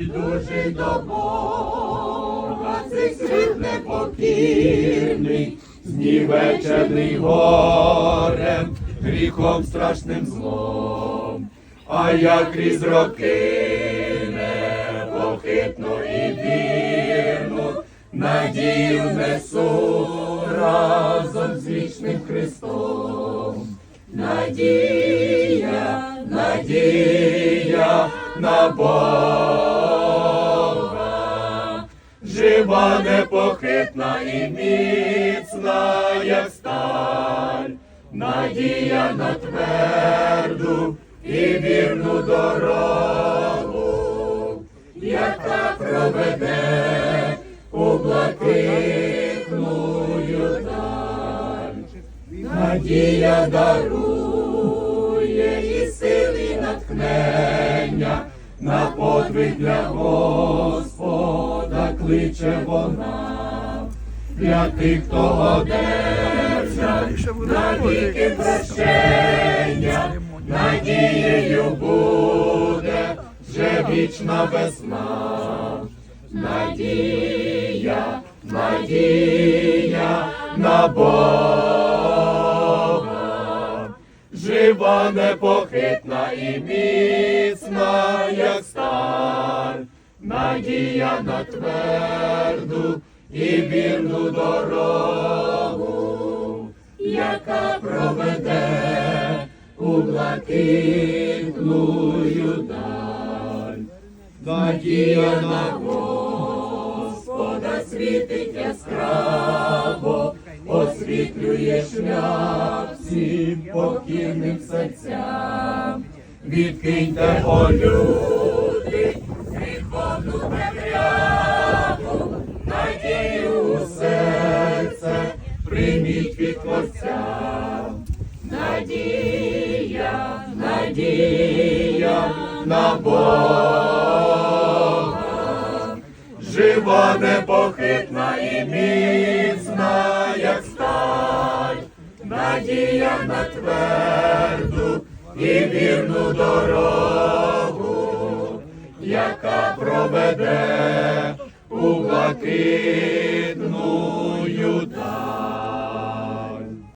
Дуже до Бога цей світ непокірний, знівечений горем, гріхом страшним злом, а я крізь роки непохитну і вірну, надію несу разом з вічним Христом. Надія, надія на Бога, непохитна і міцна, як сталь, надія на тверду і вірну дорогу, яка проведе у блакитную даль. Надія дарує і сили натхнення, на подвиг для Господа кличе вона, для тих, хто одержав навіки прощення, надією буде вже вічна весна. Надія, надія на Бога, жива, непохитна і міцна, як надія на тверду і вірну дорогу, яка проведе у блакитную даль. Надія на Господа світить яскраво, освітлює шлях всім покірним серцям. Відкиньте, о Надія, надія на Бога, жива, непохитна і міцна, як сталь, надія на тверду і вірну дорогу, яка проведе у блакит.